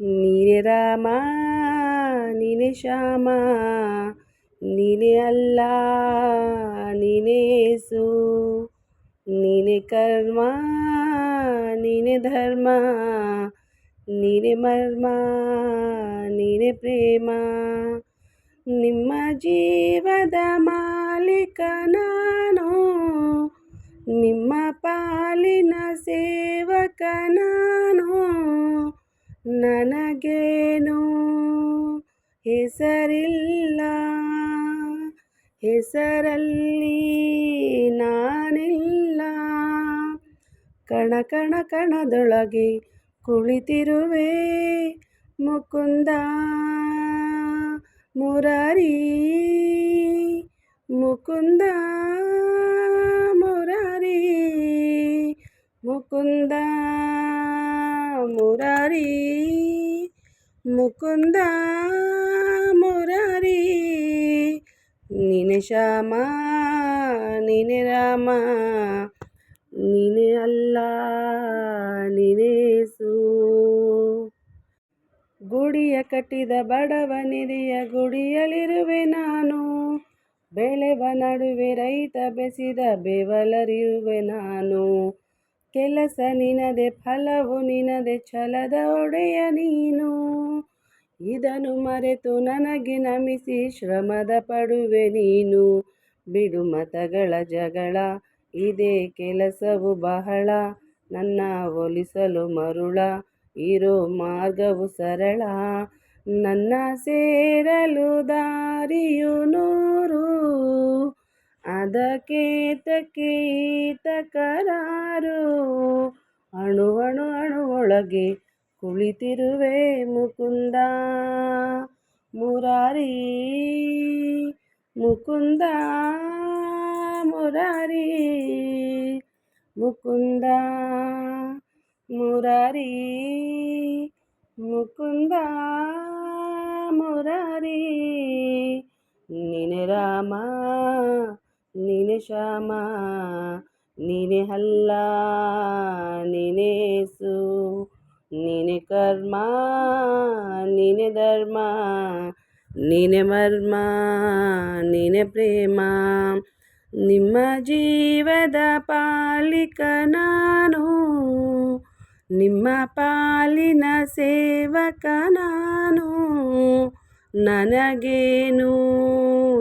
ನೀನೆ ರಾಮ, ನೀನೆ ಶ್ಯಾಮ, ನೀನೆ ಅಲ್ಲ ನೀನೇಸು ನೀನೆ ಕರ್ಮ, ನೀನೆ ಧರ್ಮ, ನೀನೆ ಮರ್ಮ, ನೀನೆ ಪ್ರೇಮ. ನಿಮ್ಮ ಜೀವದ ಮಾಲೀಕ ನಾನು, ನಿಮ್ಮ ಪಾಲಿನ ಸೇವಕ ಹೆಸರಿಲ್ಲ. ಹೆಸರಲ್ಲಿ ನಾನಿಲ್ಲ. ಕಣ ಕಣ ಕಣದೊಳಗೆ ಕುಳಿತಿರುವೆ ಮುಕುಂದ. ಮುರಾರಿ ಮುಕುಂದ ಮುರಾರಿ ಮುಕುಂದ ಮುರಾರಿ. ಮುಕುಂದ ಮುರಾರಿ, ನೀನೆ ಶ್ಯಾಮ, ನೀನೆ ರಾಮ, ನೀನೆ ಅಲ್ಲ ನೀನೇಸು ಗುಡಿಯ ಕಟ್ಟಿದ ಬಡವನಿದೆಯ ಗುಡಿಯಲ್ಲಿರುವೆ ನಾನು, ಬೆಳೆವ ನಡುವೆ ರೈತ ಬೆಸಿದ ಬೆವಲರಿರುವೆ ನಾನು. ಕೆಲಸ ನಿನದೆ, ಫಲವು ನಿನದೆ, ಛಲದ ಒಡೆಯ ನೀನು. ಇದನ್ನು ಮರೆತು ನನಗೆ ನಮಿಸಿ ಶ್ರಮದ ಪಡುವೆ ನೀನು. ಬಿಡು ಮತಗಳ ಜಗಳ, ಇದೇ ಕೆಲಸವು ಬಹಳ. ನನ್ನ ಒಲಿಸಲು ಮರುಳ, ಇರೋ ಮಾರ್ಗವು ಸರಳ. ನನ್ನ ಸೇರಲು ದಾರಿಯು ನೂರು. ಅದಕ್ಕೆ ಈತ ಕರಾರು ಅಣು ಅಣು ಅಣು ಒಳಗೆ ಕುಳಿತಿರುವೆ ಮುಕುಂದ. ಮುರಾರಿ ಮುಕುಂದ ಮುರಾರಿ ಮುಕುಂದ ಮುರಾರಿ ಮುಕುಂದ, ಮುರಾರಿ. ನೀನೆ ರಾಮ ನೀನೆ ಶ್ಯಾಮ ನೀನೆ ಹಲ್ಲ ನೀನೇಸು ನೀನೆ ಕರ್ಮ ನೀನೆ ಧರ್ಮ ನೀನೆ ಮರ್ಮ ನೀನೆ ಪ್ರೇಮ ನಿಮ್ಮ ಜೀವದ ಪಾಲಿಕ ನಾನು ನಿಮ್ಮ ಪಾಲಿನ ಸೇವಕ ನಾನು ನನಗೇನು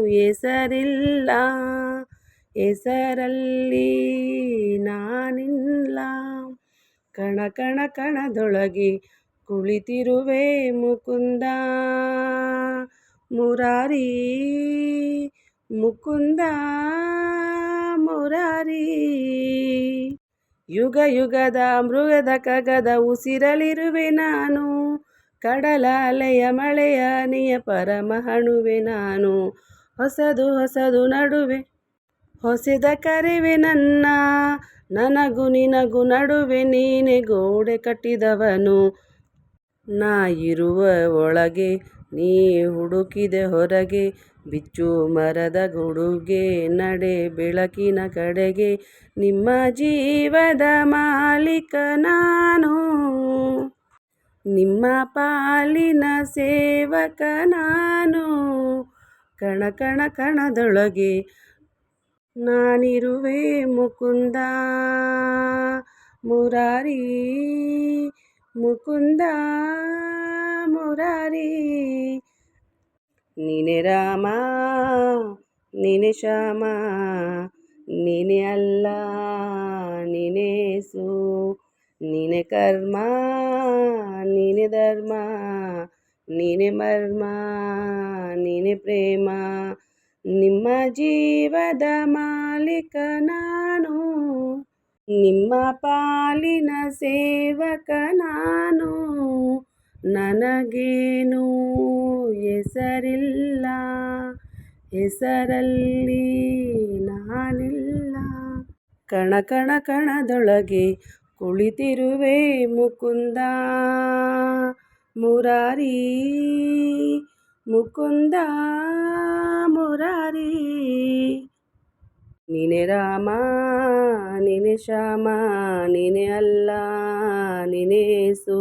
ಹೆಸರಿಲ್ಲ. ಹೆಸರಲ್ಲಿ ನಾನಿಲ್ಲ. ಕಣ ಕಣ ಕಣದೊಳಗೆ ಕುಳಿತಿರುವೆ ಮುಕುಂದ. ಮುರಾರಿ ಮುಕುಂದ, ಮುರಾರಿ. ಯುಗ ಯುಗದ ಮೃಗದ ಕಗದ ಉಸಿರಲಿರುವೆ ನಾನು. ಕಡಲ ಅಲೆಯ ಮಳೆಯ ಪರಮ ಪರಮಹಣುವೆ ನಾನು. ಹೊಸದು ಹೊಸದು ನಡುವೆ, ಹೊಸದ ಕರಿವೆ ನನ್ನ. ನನಗು ನಿನಗು ನಡುವೆ ನೀನೆ ಗೋಡೆ ಕಟ್ಟಿದವನು. ನಾ ಇರುವ ಒಳಗೆ ನೀ ಹುಡುಕಿದೆ ಹೊರಗೆ, ಬಿಚ್ಚು ಮರದ ಗುಡುಗೆ ನಡೆ ಬೆಳಕಿನ ಕಡೆಗೆ. ನಿಮ್ಮ ಜೀವದ ಮಾಲೀಕ ನಾನು. ನಿಮ್ಮ ಪಾಲಿನ ಸೇವಕ ನಾನು. ಕಣ ಕಣ ಕಣದೊಳಗೆ ನಾನಿರುವೆ ಮುಕುಂದ. ಮುರಾರಿ ಮುಕುಂದ, ಮುರಾರಿ. ನೀನೆ ರಾಮ, ನೀನೆ ಶ್ಯಾಮ, ನೀನೆ ಅಲ್ಲ ನೀನೇಸು ನೀನೆ ಕರ್ಮ. ನೀನೆ ಧರ್ಮ, ನೀನೆ ಮರ್ಮ, ನೀನೆ ಪ್ರೇಮ. ನಿಮ್ಮ ಜೀವದ ಮಾಲೀಕ ನಾನು, ನಿಮ್ಮ ಪಾಲಿನ ಸೇವಕ ನಾನು. ನನಗೇನು ಹೆಸರಿಲ್ಲ, ಹೆಸರಲ್ಲಿ ನಾನಿಲ್ಲ. ಕಣ ಕಣ, ಕಣದೊಳಗೆ ಕುಳಿತಿರುವೆ ಮುಕುಂದ ಮುರಾರಿ ಮುಕುಂದ ಮುರಾರಿ ನೀನೆ ರಾಮ ನೀನೆ ಶ್ಯಾಮ ನೀನೆ ಅಲ್ಲ ನೀನೇಸು